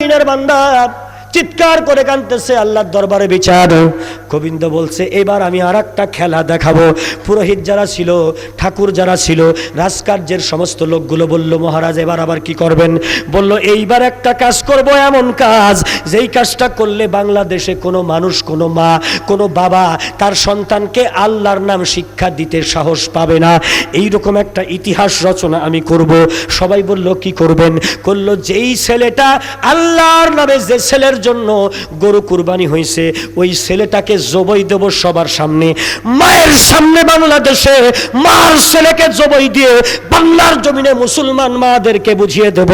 বান্দা চিৎকার করে কানতেছে আল্লাহর দরবারে বিচার। গোবিন্দ বলছে, এবার আমি আর একটা খেলা দেখাবো। পুরোহিত যারা ছিল, ঠাকুর যারা ছিল, রাজকার্যের সমস্ত লোকগুলো বলল, মহারাজ, এবার আবার কি করবেন? বলল, এইবার একটা কাজ করব, এমন কাজ। যেই কাজটা করলে বাংলাদেশে কোনো মানুষ, কোনো মা, কোনো বাবা তার সন্তানকে আল্লাহর নাম শিক্ষা দিতে সাহস পাবে না। এই রকম একটা ইতিহাস রচনা আমি করব। সবাই বলল, কি করবেন? করল যেই ছেলেটা আল্লাহর নামে যে ছেলের জন্য গরু কুরবানি হয়েছে। ওই ছেলেটাকে জবই দেব সবার সামনে। মায়ের সামনে বাংলাদেশে মার ছেলেকে জবই দিয়ে বাংলার জমিনে মুসলমান মাদেরকে বুঝিয়ে দেব।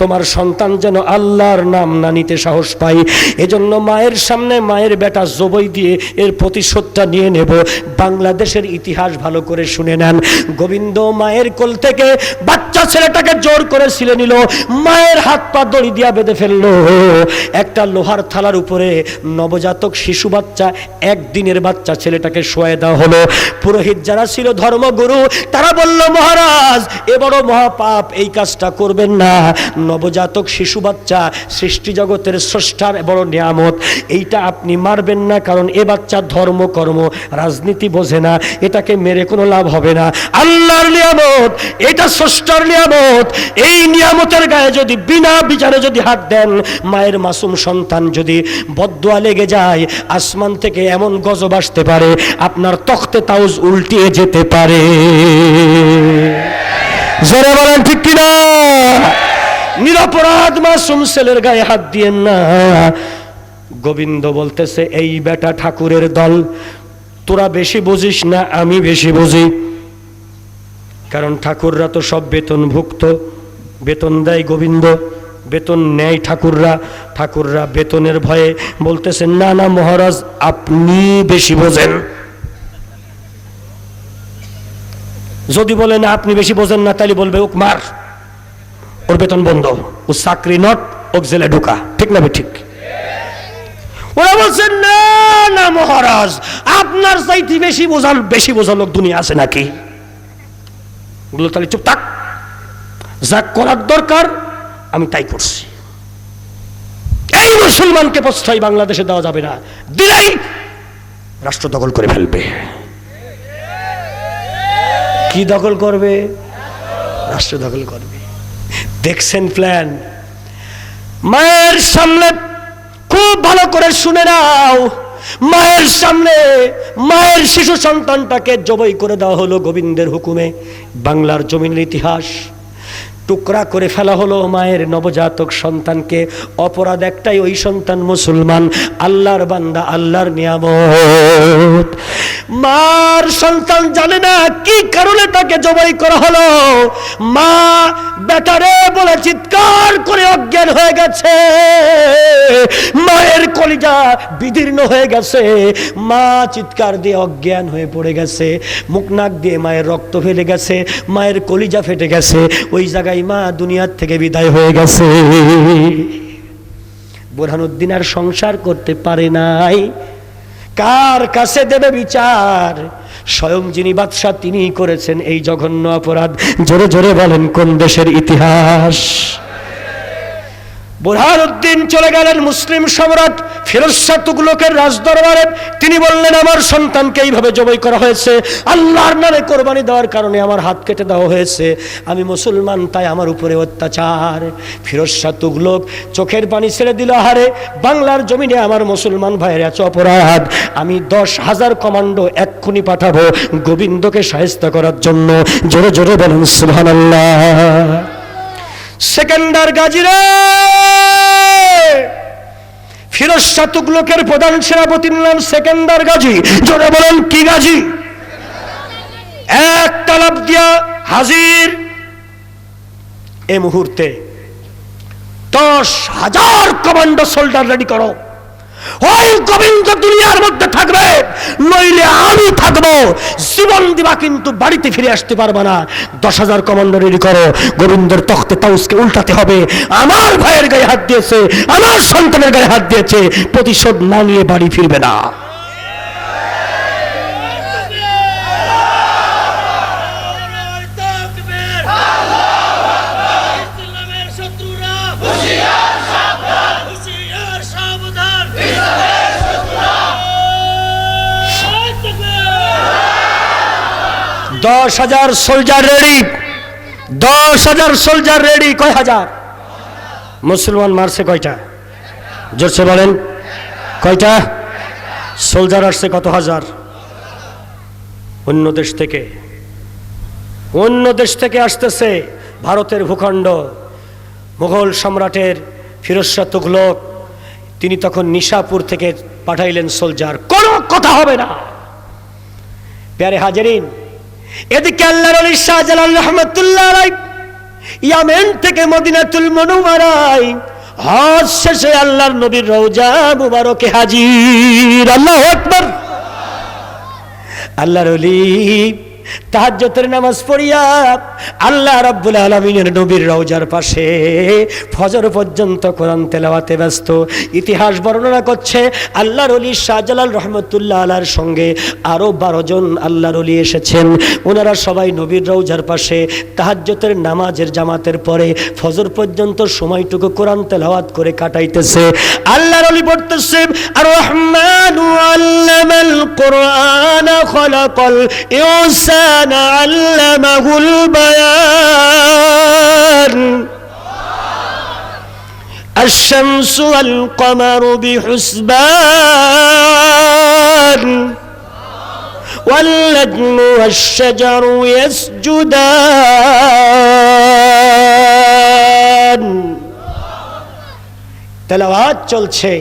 তোমার সন্তান যেন আল্লাহর নাম না নিতে সাহস পাই এজন্য মায়ের সামনে মায়ের বেটা জবই দিয়ে এর প্রতিশোধটা নিয়ে নেব। বাংলাদেশের ইতিহাস ভালো করে শুনে নেন। গোবিন্দ মায়ের কোল থেকে বাচ্চা ছেলেটাকে জোর করে ছিলে নিল। মায়ের হাত পা দড়ি দিয়া বেঁধে ফেলল। একটা লোহার থালার উপরে নবজাতক শিশু বাচ্চা একদিনের বাচ্চা ছেলেটাকে শোয়ে দেওয়া হলো। পুরোহিত যারা ছিল ধর্মগুরু, তারা বলল, মহারাজ, এ বড় মহাপাপ, এই কাজটা করবেন না। নবজাতক শিশু বাচ্চা সৃষ্টি জগতের স্রষ্টার বড় নিয়ামত। এইটা আপনি মারবেন না, কারণ এ বাচ্চা ধর্ম, কর্ম, রাজনীতি বোঝে না। এটাকে মেরে কোনো লাভ হবে না। আল্লাহর নিয়ামত, এটা স্রষ্টার নিয়ামত। এই নিয়ামতের গায়ে যদি বিনা বিচারে যদি হাত দেন, মায়ের মাসুম সন্তান যদি বদুয়া লেগে যায়, আসমান থেকে এমন গজব আসতে পারে, আপনার তখতে তাউজ উল্টিয়ে যেতে পারে। জোরে বলেন, ঠিক কিনা? নিরপরাধ মাসুম ছেলের গায়ে হাত দিয়েন না। গোবিন্দ বলতেছে, এই বেটা ঠাকুরের দল, তোরা বেশি বুঝিস না, আমি বেশি বুঝি। কারণ ঠাকুররা তো সব বেতনভুক্ত। বেতন দেয় গোবিন্দ। বেতন নেয় ঠাকুররা। ঠাকুররা বেতনের ভয়ে বলতেছেন, না না মহারাজ, আপনি বেশি বোঝেন। যদি বলে না আপনি বেশি বোঝেন না, তাহলে বলবে ওক মার, ওর বেতন বন্ধ ও চাকরি নট ওক জেলে ঢুকা। ঠিক না ঠিক ওরা বলছেন, না না মহারাজ, আপনার চাইতে বেশি বোঝাল বেশি বোঝা লোক দুনিয়া আছে নাকি? বলল, তাহলে চুপ থাক। যা করার দরকার আমি তাই করছি। এই মুসলমানকে প্রশ্রয় বাংলাদেশে দেওয়া যাবে না? দিলেই রাষ্ট্র দখল করে ফেলবে। কি দখল করবে? রাষ্ট্র দখল করবে। দেখছেন প্ল্যান মায়ের সামনে খুব ভালো করে শুনে নাও। মায়ের সামনে মায়ের শিশু সন্তানটাকে জবই করে দেওয়া হলো গোবিন্দের হুকুমে। বাংলার জমিনের ইতিহাস। টুকরা করে ফেলা হলো মায়ের নবজাতক সন্তানকে। অপরাধ একটাই ওই সন্তান মুসলমান, আল্লাহর বান্দা, আল্লাহর নিয়ামত। মার সন্তান জানে না কি কারণে তাকে জবাই করা হলো। মা, বেটারে বলে চিৎকার করে অজ্ঞান হয়ে গেছে। মায়ের কলিজা বিদীর্ণ হয়ে গেছে। মা চিৎকার দিয়ে অজ্ঞান হয়ে পড়ে গেছে। মুখ নাক দিয়ে মায়ের রক্ত ফেলে গেছে। মায়ের কলিজা ফেটে গেছে। ওই জায়গায় মা দুনিয়ার থেকে বিদায় হয়ে গেছে। বোরহানুদ্দিন আর সংসার করতে পারে নাই। কার কাছে দেবে বিচার? স্বয়ং যিনি বাদশাহ তিনি করেছেন এই জঘন্য অপরাধ। জোরে জোরে বলেন, কোন দেশের ইতিহাস? বুরহানুদ্দিন চলে গেলেন মুসলিম সম্রাট ফিরোজ তুগলকের রাজদরবারে। তিনি বললেন, আমার সন্তানকে এইভাবে জবাই করা হয়েছে। আল্লাহর নামে কোরবানি দেওয়ার কারণে আমার হাত কেটে দেওয়া হয়েছে। আমি মুসলমান, তাই আমার উপরে অত্যাচার। ফিরোজ তুগলক চোখের পানি ছেড়ে দিল হারে বাংলার জমিনে আমার মুসলমান ভাইয়ের এত অপরাধ। আমি দশ হাজার কমান্ডো এক্ষুনি পাঠাবো গোবিন্দকে সাহেস্তা করার জন্য। জোরে জোরে বলেন, সুবহানাল্লাহ। সেকেন্ডার গাজিরে। ফিরোজ শাহ তুগলকের প্রধান সেনাপতির নাম সেকেন্ডার গাজী। জোরে বলেন, কি গাজী? এক তালাব দিয়া হাজির এ মুহূর্তে দশ হাজার কমান্ডো সোল্ডার রেডি করো। ওই গোবিন্দ দুনিয়ার মধ্যে থাকবে, নইলে আমি থাকব। জীবন দিবা কিন্তু বাড়িতে ফিরে আসতে পারবে না। দশ হাজার কমান্ডো রেডি করো। গোবিন্দর তখতে তাউসকে উল্টাতে হবে। আমার ভাইয়ের গায়ে হাত দিয়েছে, আমার সন্তানের গায়ে হাত দিয়েছে। প্রতিশোধ না নিয়ে বাড়ি ফিরবে না। দশ হাজার সোলজার রেডি দশ হাজার সোলজার রেডি কয় হাজার? মুসলমান মারছে কয়টা? জোরসে বলেন। কয়টা? সোলজার আসছে কত হাজার? অন্য দেশ থেকে। অন্য দেশ থেকে আসতেছে ভারতের ভূখণ্ড। মুঘল সম্রাটের ফিরোজ তুঘলক তিনি তখন নিশাপুর থেকে পাঠাইলেন সোলজার কোনো কথা হবে না। প্যারে হাজারিন এদিকে আল্লাহর আলী শাহজালাল রহমতুল্লাহ ইয়ামেন থেকে মদিনাতুল মনুমারাই হজ শেষে আল্লাহর নবীর রওজা মুবারকে হাজির। আল্লাহ আকবার। আল্লাহর অলি তাহাজ্জতের নামাজ পড়িয়া আল্লাহ রাব্বুল আলমিনের নবীর রওজার পাশে ফজর পর্যন্ত কোরআন তেলাওয়াতে ব্যস্ত। ইতিহাস বর্ণনা করছে, আল্লাহর অলি শাহজালাল রহমতুল্লাহ আলার সঙ্গে আরও বারো জন আল্লাহর অলি এসেছেন। ওনারা সবাই নবীর রওজার পাশে তাহাজ্জতের নামাজের জামাতের পরে ফজর পর্যন্ত সময়টুকু কোরআন তেলাওয়াত করে কাটাইতেছে। আল্লাহর অলি পড়তেছে, আর রহমান আল্লামাল কোরআন খলাকাল ইনসান আল্লামাহুল বায়ান الشمس والقمر بحسبان والنجم والشجر يسجدان তেলাওয়াত চলছে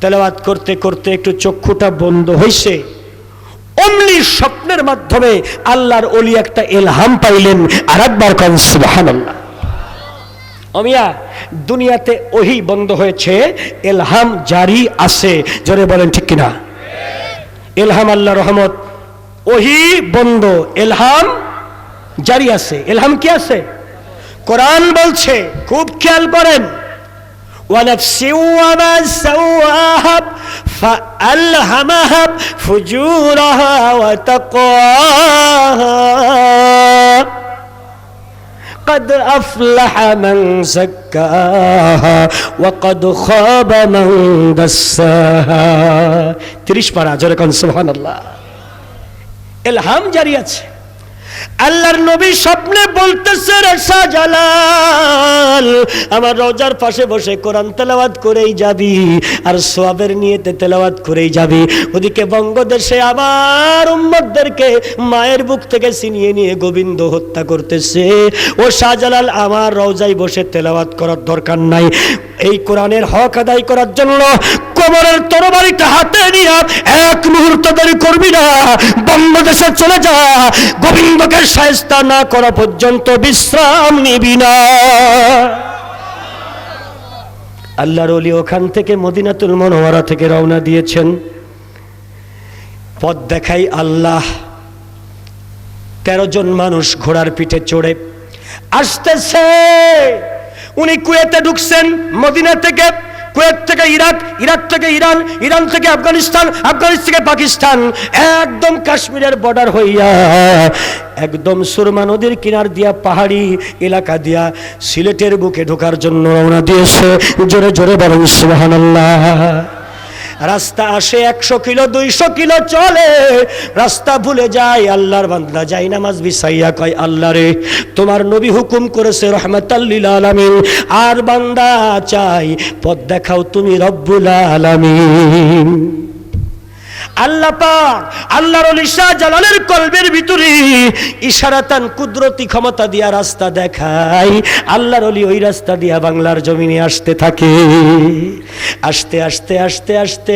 তেলাওয়াত করতে করতে একটু চক্ষুটা বন্ধ হয়েছে অমনি স্বপ্নের মাধ্যমে আল্লাহর অলি একটা এলহাম পাইলেন আর একবার কন অমিয়া, দুনিয়াতে ওহি বন্ধ হয়েছে এলহাম জারি আছে, জোরে বলেন ঠিক কিনা? এলহাম আল্লাহ রহমত, ওহি বন্ধ এলহাম জারি আছে। এলহাম কি আছে? কোরআন বলছে, খুব খেয়াল করেন ونفس وما سواها فألهمها فجورها وتقواها. قد أفلح من زكاها وقد خاب من دساها. تريش برا جركن سبحان الله. إلهام جاري আল্লাহর নবী স্বপ্নে বলতেছে রে শাহজালাল আমার রোজার পাশে বসে কোরআন তেলাওয়াত করেই যাবি আর সোয়াবের নিয়েতে তেলাওয়াত করেই যাবি। ওদিকে বঙ্গদেশে আবার উম্মতদেরকে মায়ের বুক থেকে ছিনিয়ে নিয়ে গোবিন্দ হত্যা করতেছে। ও শাহজালাল, আমার রওজায় বসে তেলাওয়াত করার দরকার নাই। এই কোরআনের হক আদায় করার জন্য কোমরের তরবারিটা হাতে নিয়ে এক মুহূর্ত দেরি করবি না। বঙ্গদেশে চলে যা। গোবিন্দকে সায়স্তা না করা পর্যন্ত বিশ্রাম নিবি না। আল্লাহর অলি ওখান থেকে মদিনাতুল মনোহরা থেকে রওনা দিয়েছেন। পথ দেখাই আল্লাহ। তেরো জন মানুষ ঘোড়ার পিঠে চড়ে আসতেছে। উনি কুয়েতে ঢুকছেন, মদিনা থেকে কুয়েত থেকে ইরাক ইরাক থেকে ইরান ইরান থেকে আফগানিস্তান আফগানিস্তান থেকে পাকিস্তান, একদম কাশ্মীরের বর্ডার হইয়া, একদম সুরমা নদীর কিনার দিয়া, পাহাড়ি এলাকা দিয়া সিলেটের বুকে ঢোকার জন্য রওনা দিয়েছে। জোরে জোরে বলেন, সুবহানাল্লাহ। রাস্তা আসে একশো কিলো, দুইশো কিলো চলে। রাস্তা ভুলে যায়, আল্লাহর বান্দা যাই নামাজ বিসাইয়া কয়, আল্লাহ রে, তোমার নবী হুকুম করেছে রহমতাল্লিল আলামিন। আর বান্দা চাই, পথ দেখাও তুমি রব্বুল আলামিন। আল্লাহ পাক আল্লাহর শাহ জালালের কলবের ভিতরে ইশারাতান কুদরতি ক্ষমতা দিয়া রাস্তা দেখায়। আল্লাহর অলি ওই রাস্তা দিয়া বাংলার জমিনে আসতে থাকে। আসতে আসতে আসতে আসতে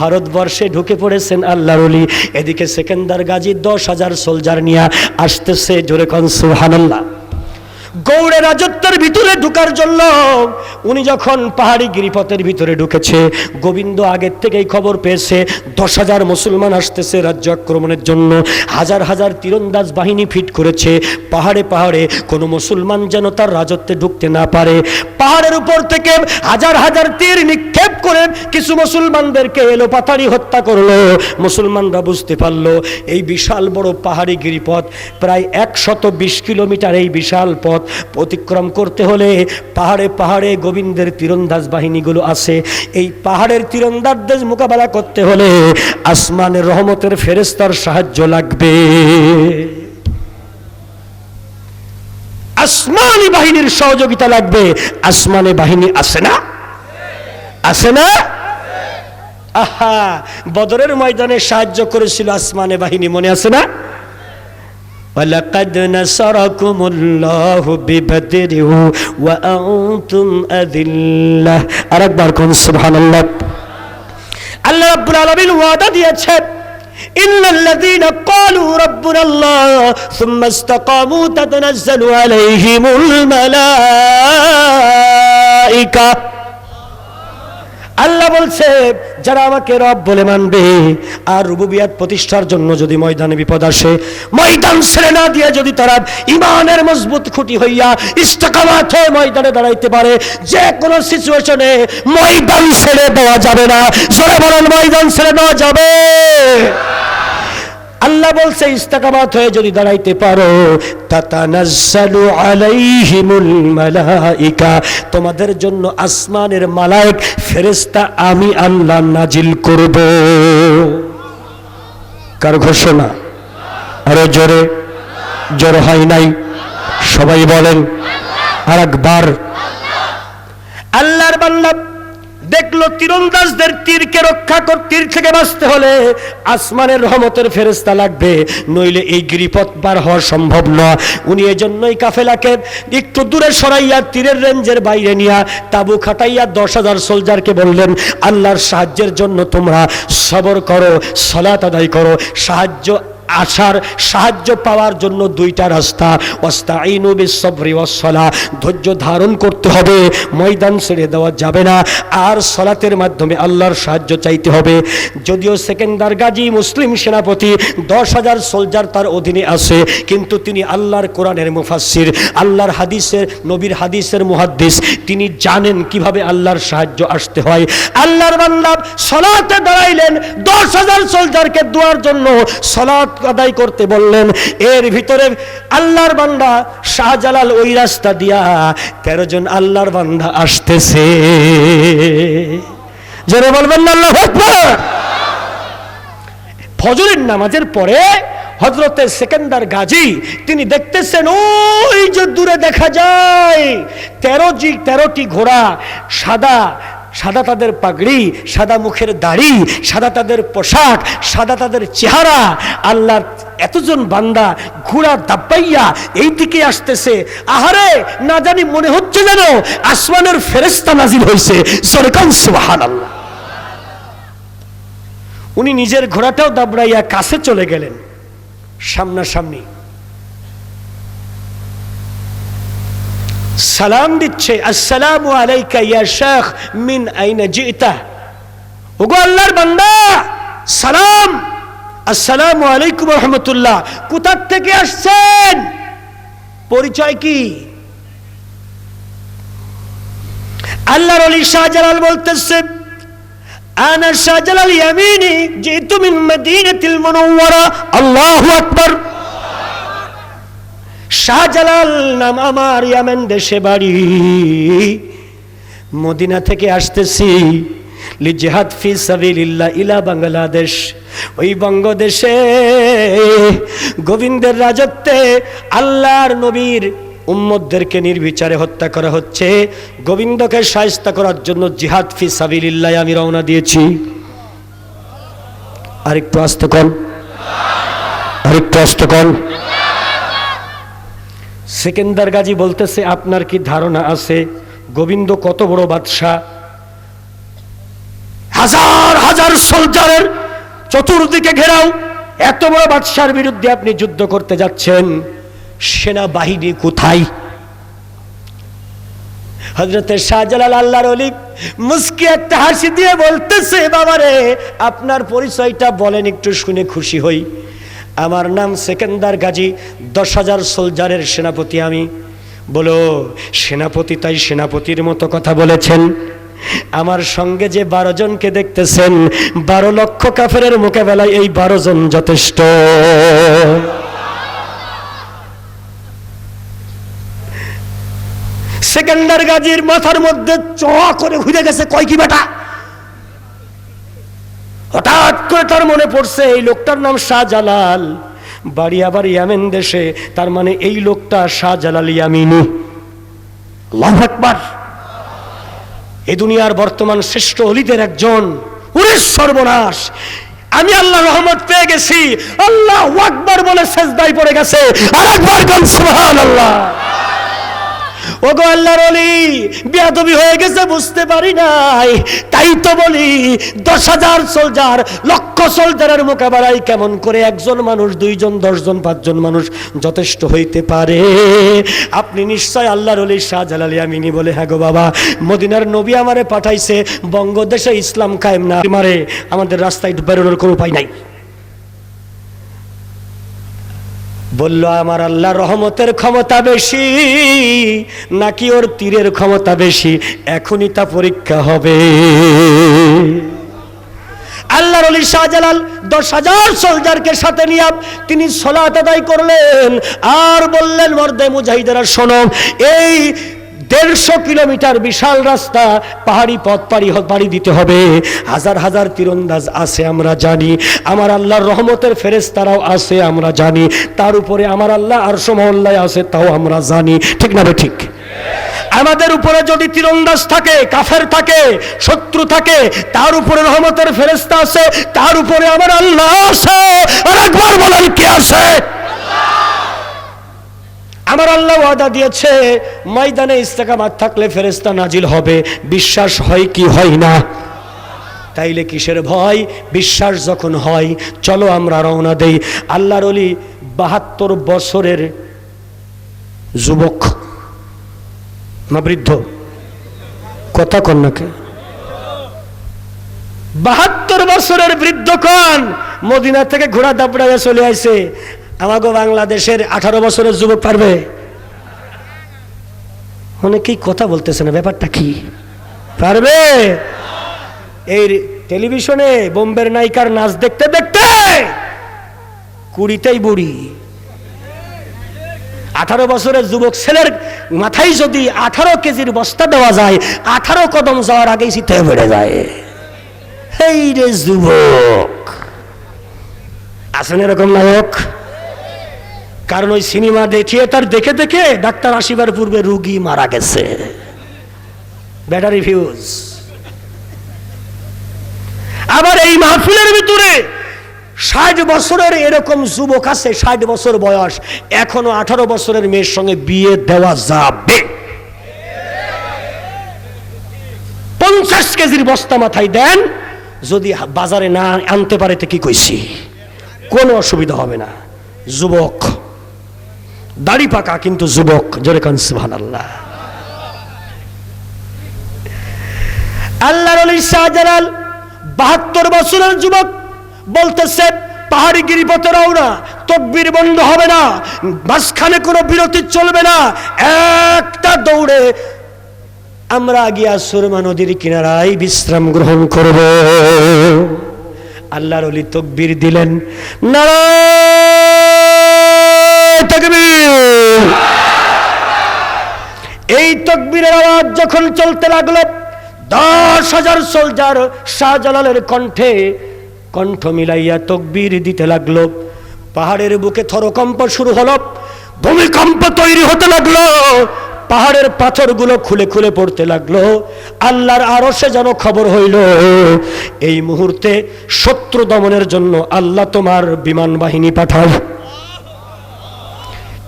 ভারতবর্ষে ঢুকে পড়েছেন আল্লাহর অলি। এদিকে সেকেন্দার গাজী দশ হাজার সোলজার নিয়ে আসতেছে। জোরে কন সুবহানাল্লাহ। গৌড়ের রাজত্বের ভিতরে ঢুকার জন্য উনি যখন পাহাড়ি গিরিপথের ভিতরে ঢুকেছে, গোবিন্দ আগের থেকেই খবর পেয়েছে, দশ হাজার মুসলমান আসতেছে রাজ্য আক্রমণের জন্য, হাজার হাজার তীরন্দাজ বাহিনী ফিট করেছে, পাহাড়ে পাহাড়ে কোনো মুসলমান যেন তার রাজত্বে ঢুকতে না পারে। পাহাড়ের উপর থেকে হাজার হাজার তীর নিক্ষেপ করে কিছু মুসলমানদেরকে এলো পাতারি হত্যা করল। মুসলমানরা বুঝতে পারল, এই বিশাল বড় পাহাড়ি গিরিপথ প্রায় একশত বিশ কিলোমিটার এই বিশাল পথ অতিক্রম করতে হলে পাহাড়ে পাহাড়ে গোবিন্দের তীরন্দাজ বাহিনীগুলো আছে। এই পাহাড়ের তীরন্দাজদের মোকাবেলা করতে হলে আসমানের রহমতের ফেরেস্তার সাহায্য লাগবে। আসমানি বাহিনীর সহযোগিতা লাগবে। আসমানে বাহিনী আছে না? আছে না? আহা, বদরের ময়দানে সাহায্য করেছিল আসমানে বাহিনী, মনে আছে না? ولقد نصركم الله ببدر وأنتم أذلة আরেকবার কোন সুবহানাল্লাহ আল্লাহ রাব্বুল আলামিন ওয়াদা দিয়েছেন إن الذين قالوا ربنا الله ثم استقاموا تتنزل عليهم الملائكة আল্লাহ বলছে, যারা আমাকে রব বলে মানবে আর রুবুবিয়াত প্রতিষ্ঠার জন্য যদি ময়দানে বিপদ আসে, ময়দান ছেড়ে না দিয়ে যদি তারা ইমানের মজবুত খুঁটি হইয়া ইস্তেকামাত হয়ে ময়দানে দাঁড়াইতে পারে, যে কোনো সিচুয়েশনে ময়দান ছেড়ে দেওয়া যাবে না। সরে বলেন, ময়দান ছেড়ে দেওয়া যাবে। আল্লাহ বলছে ইস্তাকামাত হয়ে যদি দাঁড়াইতে পারো, তাতানাজ্জালু আলাইহিমুল মালাইকা। তোমাদের জন্য আসমানের মালায়েক ফেরেশতা আমি আল্লাহ নাজিল করব। কার ঘোষণা? আরও জোরে। জোর হয় নাই। সবাই বলেন আর একবার আল্লাহর বান্দা দেখল তীরন্দাজদের তীরকে রক্ষা কর, তীর থেকে বাঁচতে হলে আসমানের রহমতের ফেরেস্তা লাগবে। নইলে এই গিরিপথ পার হওয়া সম্ভব না। উনি এজন্যই কাফেলাকে একটু দূরে সরাইয়া তীরের রেঞ্জের বাইরে নিয়া তাবু খাটাইয়া দশ হাজার সোলজারকে বললেন, আল্লাহর সাহায্যের জন্য তোমরা সবর করো, সলাত আদায় করো। সাহায্য আসার সাহায্য পাওয়ার জন্য দুইটা রাস্তা। ওয়াসসালা ধৈর্য ধারণ করতে হবে, ময়দান ছেড়ে দেওয়া যাবে না। আর সলাতের মাধ্যমে আল্লাহর সাহায্য চাইতে হবে। যদিও সেকেন্দার গাজী মুসলিম সেনাপতি, দশ হাজার সোলজার তার অধীনে আছে, কিন্তু তিনি আল্লাহর কোরআনের মুফাসসির, আল্লাহর হাদিসের, নবীর হাদিসের মুহাদ্দিস। তিনি জানেন কীভাবে আল্লাহর সাহায্য আসতে হয়। আল্লাহর বান্দা সলাতে দাঁড়াইলেন দশ হাজার সোলজারকে দেওয়ার জন্য। সলাত আদায় করতে বললেন, এর ভিতরে আল্লাহর বান্দা শাহজালাল ওই রাস্তা দিয়া তেরো জন আল্লাহর বান্দা আসতেছে। যারা বলবেন না, আল্লাহ ফজরের নামাজের পরে হজরতে সেকেন্দার গাজী, তিনি দেখতেছেন, ওই যে দূরে দেখা যায় তেরো জি তেরোটি ঘোড়া সাদা সাদা তাদের পাগড়ি, সাদা মুখের দাড়ি, সাদা তাদের পোশাক, সাদা তাদের চেহারা। আল্লাহর এতজন বান্দা ঘোড়া দাব্বাইয়া এই দিকে আসতেছে। আহারে, না জানি মনে হচ্ছে যেন আসমানের ফেরেস্তা নাজিল হয়েছে সরকান সুবাহান আল্লাহ উনি নিজের ঘোড়াটাও দাবড়াইয়া কাছে চলে গেলেন। সামনাসামনি সালাম দিচ্ছে, আসসালাম আলাইকা ইয়া শেখ, মিন আইনা জিতা? ওগো আল্লাহর বান্দা, সালাম। আসসালামু আলাইকুম রহমতুল্লাহ। কোথার থেকে আসছেন? পরিচয় কি? আল্লাহর আলী শাহজালাল বলতেছে, আনা শাহজালাল ইয়ামিনি যেহেতু মিন মদিনাতিল মুনাওয়ারা। আল্লাহু আকবার। শাহজালাল নাম আমার ইয়ামেন দেশে বাড়ি। মদিনা থেকে আসতেছি, লি জেহাদ ফি সাবিলিল্লাহ ইলা বাংলাদেশ। ওই বঙ্গদেশে গোবিন্দের রাজত্বে আল্লাহর নবীর উম্মদদেরকে নির্বিচারে হত্যা করা হচ্ছে। গোবিন্দকে সায়স্তা করার জন্য জিহাদ ফি সাবিলিল্লাহ আমি রওনা দিয়েছি। আরেকটু আসতে কন আরেকটু আসতে কন সেকেন্দার গাজী বলতেছে, আপনার কি ধারণা আছে গোবিন্দ কত বড় বাদশাহ? হাজার হাজার সোলজারের চতুর্দিকে ঘেরাও, এত বড় বাদশার বিরুদ্ধে আপনি যুদ্ধ করতে যাচ্ছেন, সেনাবাহিনী কোথায়? হজরতে শাহজালাল আল্লাহর অলি মুস্কি একটা হাসি দিয়ে বলতেছে, বাবারে, আপনার পরিচয়টা বলেন, একটু শুনে খুশি হই। আমার নাম সেকেন্দার গাজী, দশ হাজার সোলজারের সেনাপতি আমি। বলো, সেনাপতি তাই সেনাপতির মতো কথা বলেছেন? আমার সঙ্গে যে বারো জনকে দেখতেছেন, বারো লক্ষ কাফের মোকাবেলায় এই বারো জন যথেষ্ট। সেকেন্ডার গাজীর মাথার মধ্যে চ করে ঘুরে গেছে কয় কি বেটা? হঠাৎ করে তার মনে পড়ছে, এই লোকটার নাম শাহজালাল। বাড়ি আবার ইয়ামেন দেশে, তার মানে এই লোকটা শাহজালাল ইয়ামিনী। আল্লাহু আকবার। এই দুনিয়ার বর্তমান শ্রেষ্ঠ অলিদের একজন ওরে সর্বনাশ। আমি আল্লাহ রহমত পেয়ে গেছি, আল্লাহ আকবার বলে সেজদায় পড়ে গেছে আর একবার গান সুবহানাল্লাহ। ওগো আল্লাহর অলি বেয়াদবি হয়ে গেছে, বুঝতে পারি নাই। তাই তো বলি, দশ হাজার সোলজার লক্ষ সোলজারের মোকাবেলায় কেমন করে একজন মানুষ, দুইজন, দশজন, পাঁচজন মানুষ যথেষ্ট হইতে পারে? আপনি নিশ্চয় আল্লাহর অলি শাহজালালি আমিনি বলে হ্যাঁ গো বাবা, মদিনার নবী আমারে পাঠাইছে, বঙ্গদেশে ইসলাম কায়েম না, মারে, আমাদের রাস্তায় বেরোনোর কোনো উপায় নাই। বলল, আমার আল্লাহ রহমতের ক্ষমতা বেশি, নাকি ওর তীরের ক্ষমতা বেশি? এখনই তা পরীক্ষা হবে। আল্লাহ অলি শাহজালাল দশ হাজার সোলজারকে সাথে নিয়ে তিনি সলাত আদায় করলেন। আর বললেন, মর্দে মুজাহিদারা, শোনো, এই দেড়শো কিলোমিটার বিশাল রাস্তা, পাহাড়ি পথ পাড়ি পাড়ি দিতে হবে। হাজার হাজার তীরন্দাজ আছে, আমরা জানি। আমার আল্লাহর রহমতের ফেরেস্তারাও আছে, আমরা জানি। তার উপরে আমার আল্লাহ আর মহল্লায় আছে, তাও আমরা জানি। ঠিক না ঠিক? আমাদের উপরে যদি তীরন্দাজ থাকে, কাফের থাকে, শত্রু থাকে, তার উপরে রহমতের ফেরেস্তা আছে, তার উপরে আমার আল্লাহ আছে। আর একবার বলেন, কে আছে? আমার আল্লাহ ওয়াদা দিয়েছে, ময়দানে ইস্তেকামাত থাকলে ফেরেস্তা নাজিল হবে। বিশ্বাস হয় কি হয় না? তাইলে কিসের ভয়? বিশ্বাস যখন হয়, চলো আমরা রওনা দেই। আল্লাহর অলি বাহাত্তর বছরের যুবক না বৃদ্ধ, কথা কন্যাকে বাহাত্তর বছরের বৃদ্ধ কন, মদিনা থেকে ঘোড়া দাপড়ায় চলে আইছে। আমাগো বাংলাদেশের আঠারো বছরের যুবক পারবে? অনেকেই কথা বলতেছে না ব্যাপারটা কি? পারবে? এই টেলিভিশনে বোম্বের নায়িকার নাচ দেখতে দেখতে কুড়িতেই বুড়ি। আঠারো বছরের যুবক ছেলের মাথায় যদি আঠারো কেজির বস্তা দেওয়া যায়, আঠারো কদম যাওয়ার আগেই শীতে বেড়ে যায়। এই রে যুবক। আছেন এরকম নায়ক? কারণ ওই সিনেমা তার দেখে দেখে ডাক্তার আসিবার পূর্বে রুগী মারা গেছে। ব্যাটারি ফিউজ আবার এই মাহফিলের ভিতরে ষাট বছরের এরকম যুবক আছে, ষাট বছর বয়স, এখনও আঠারো বছরের মেয়ের সঙ্গে বিয়ে দেওয়া যাবে। পঞ্চাশ কেজির বস্তা মাথায় দেন, যদি বাজারে না আনতে পারে তো কি কইছি? কোনো অসুবিধা হবে না। যুবক দাড়ি পাকা, কিন্তু যুবক, জোরে কান সুবহান আল্লাহ আল্লাহর আলী শাহজালাল বাহাত্তর বছরের যুবক বলতেছে, পাহাড়ি গিরিপথে রওনা, তকবির বন্ধ হবে না, মাঝখানে কোনো বিরতি চলবে না, একটা দৌড়ে আমরা গিয়া সুরমা নদীর কিনারায় বিশ্রাম গ্রহণ করব। আল্লাহর অলি তকবির দিলেন, নারায় তাকবীর! এই তকবীরের আওয়াজ যখন চলতে লাগল, দশ হাজার সোলজার শাহজালালের কণ্ঠে কণ্ঠ মিলাইয়া তকবীর দিতে লাগল। পাহাড়ের বুকে থরকম্প শুরু হলো, ভূমিকম্প তৈরি হতে লাগল। পাহাড়ের পাথরগুলো খুলে খুলে পড়তে লাগল। আল্লাহর আরও সে যেন খবর হইল, এই মুহূর্তে শত্রু দমনের জন্য আল্লাহ তোমার বিমান বাহিনী পাঠাও।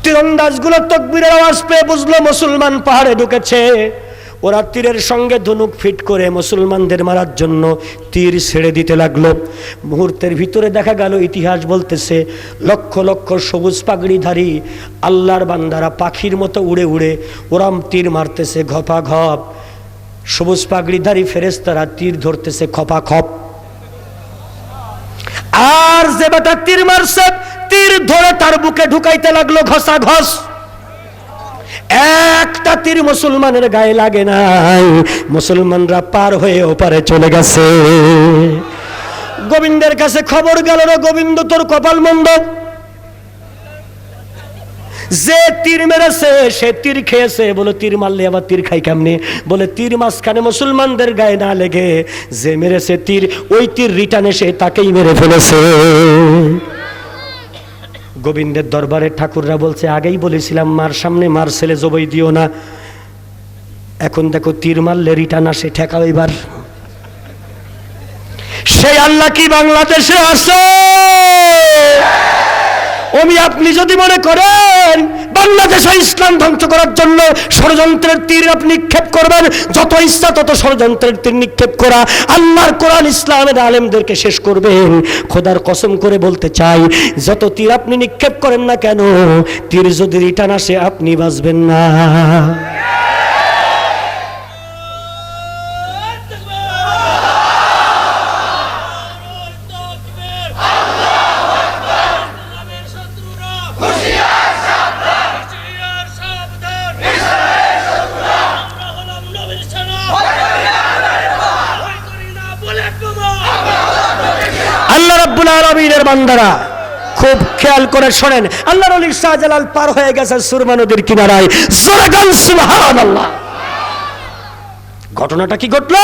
তীরন্দাজগুলো তকবীরের আওয়াজ পেয়ে বুঝলো মুসলমান পাহাড়ে ঢুকেছে। ওরা তীরের সঙ্গে ধনুক ফিট করে মুসলমানদের মারার জন্য তীর ছেড়ে দিতে লাগল। মুহূর্তের ভিতরে দেখা গেল, ইতিহাস বলতেছে লক্ষ লক্ষ সবুজ পাগড়িধারী আল্লাহর বান্দারা পাখির মতো উড়ে উড়ে ওরাম তীর মারতেছে ঘপা ঘপ। সবুজ পাগড়িধারী ফেরেস্তারা তীর ধরতেছে খপা খপ। আর যে বেটা তীর মারছে, তীর ধরে তার বুকে ঢুকাইতে লাগল ঘষা ঘষ। একটা তীর মুসলমানের গায়ে লাগে নাই। মুসলমানরা পার হয়ে ওপারে চলে গেছে। গোবিন্দের কাছে খবর গেল রে গোবিন্দ, তোর কপাল মন্দ। যে তীর মেরেছে, সে তীর খেয়েছে বলে তীর মারলে আবার তীর খাই কেমনে? বলে তীর মাঝখানে মুসলমানদের গায়ে না লেগে যে মেরেছে তীর, ওই তীর রিটার্ন এসে তাকেই মেরে ফেলেছে। গোবিন্দের দরবারে ঠাকুররা বলছে, আগেই বলেছিলাম, মার সামনে মার ছেলে জবই দিও না। এখন দেখো তীর মারলে রিটার্ন আসে, ঠেকাও এবার। সেই আল্লাহ কি বাংলাদেশে আছে? অমি আপনি যদি মনে করেন বাংলাদেশে ইসলাম ধ্বংস করার জন্য ষড়যন্ত্রের তীর আপনি নিক্ষেপ করবেন, যত ইচ্ছা তত ষড়যন্ত্রের তীর নিক্ষেপ করা। আল্লাহর কোরআন ইসলামের আলেমদেরকে শেষ করবেন। খোদার কসম করে বলতে চাই, যত তীর আপনি নিক্ষেপ করেন না কেন, তীর যদি রিটার্ন আসে আপনি বাঁচবেন না। রাব্বুল আলামিনের বান্দারা, খুব খেয়াল করে শোনেন। আল্লাহর আলী শাহজালাল পার হয়ে গেছে সুরমা নদীর কিনারায়। জোরাগান ঘটনাটা কি ঘটলো?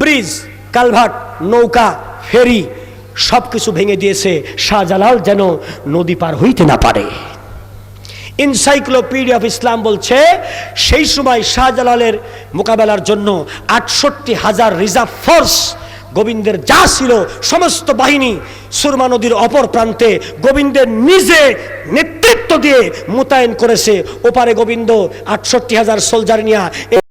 ব্রিজ, কালভার্ট, নৌকা, ফেরি, সবকিছু ভেঙে দিয়েছে। শাহজালাল যেন নদী পার হইতে না পারে। ইনসাইক্লোপিডিয়া অফ ইসলাম বলছে, সেই সময় শাহজালালের মোকাবেলার জন্য আটষট্টি হাজার রিজার্ভ ফোর্স গোবিন্দের যা ছিল সমস্ত বাহিনী সুরমা নদীর অপর প্রান্তে গোবিন্দের নিজে নেতৃত্ব দিয়ে মোতায়েন করেছে। ওপারে গোবিন্দ আটষট্টি হাজার সোলজার নিয়ে